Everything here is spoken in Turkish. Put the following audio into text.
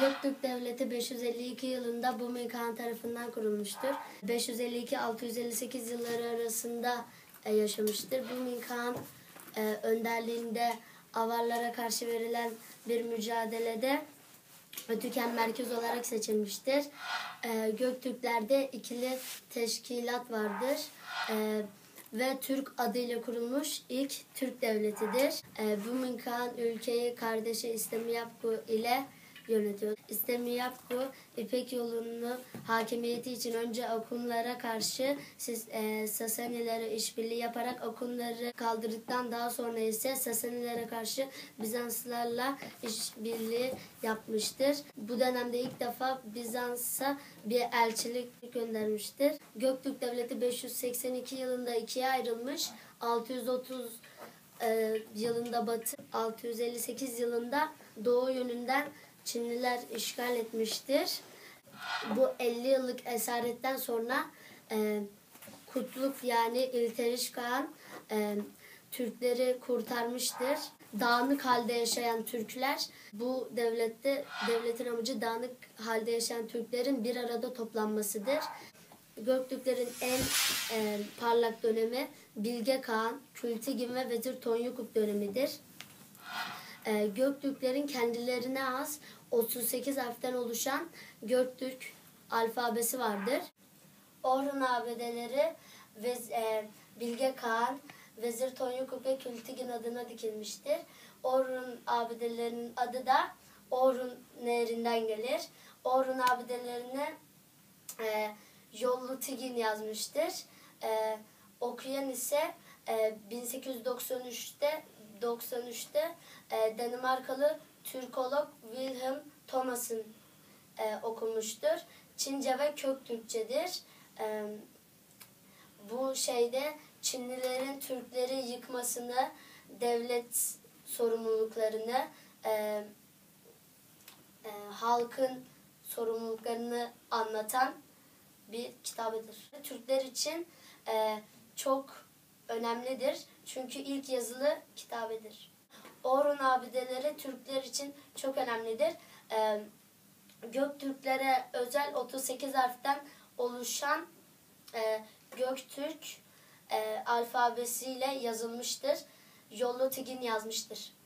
Göktürk Devleti 552 yılında Buming Han tarafından kurulmuştur. 552-658 yılları arasında e, yaşamıştır. Buming Han e, önderliğinde Avarlara karşı verilen bir mücadelede Ötüken merkez olarak seçilmiştir. E, Göktürklerde ikili teşkilat vardır. Ve Türk adıyla kurulmuş ilk Türk devletidir. E, Buming Han ülkeyi kardeşi İstemiyapku ile yönetiyor. İstemiyapku İpek yolunu hakimiyeti için önce Akunlara karşı e, Sasanilere işbirliği yaparak Akunları kaldırdıktan daha sonra ise Sasanilere karşı Bizanslarla işbirliği yapmıştır. Bu dönemde ilk defa Bizans'a bir elçilik göndermiştir. Göktürk Devleti 582 yılında ikiye ayrılmış. 630 e, yılında batı, 658 yılında doğu yönünden Çinliler işgal etmiştir. Bu 50 yıllık esaretten sonra e, Kutluk yani İlteriş Kağan e, Türkleri kurtarmıştır. Dağınık halde yaşayan Türkler bu devlette devletin amacı dağınık halde yaşayan Türklerin bir arada toplanmasıdır. Göktürklerin en e, parlak dönemi Bilge Kağan, Kültigin ve Vezir Tonyukuk dönemidir. E, Göktürklerin kendilerine az 38 harften oluşan Göktürk alfabesi vardır. Orhun abedeleri ve e, Bilge Kağan, Vezir Tonyukuk ve Kültigin adına dikilmiştir. Orhun abedelerinin adı da Orhun Nehri'nden gelir. Orhun abedelerine e, Yollu Tigin yazmıştır. E, okuyan ise e, 1893'te 93'te e, Danimarkalı Türkolog Wilhelm Thomas'ın e, okumuştur. Çince ve kök Türkçedir. E, bu şeyde Çinlilerin Türkleri yıkmasını, devlet sorumluluklarını, e, e, halkın sorumluluklarını anlatan bir kitabıdır. Türkler için e, çok önemlidir. Çünkü ilk yazılı kitabedir. Orhun abideleri Türkler için çok önemlidir. E, Göktürklere özel 38 harften oluşan e, Göktürk e, alfabesiyle yazılmıştır. Yollu Tigin yazmıştır.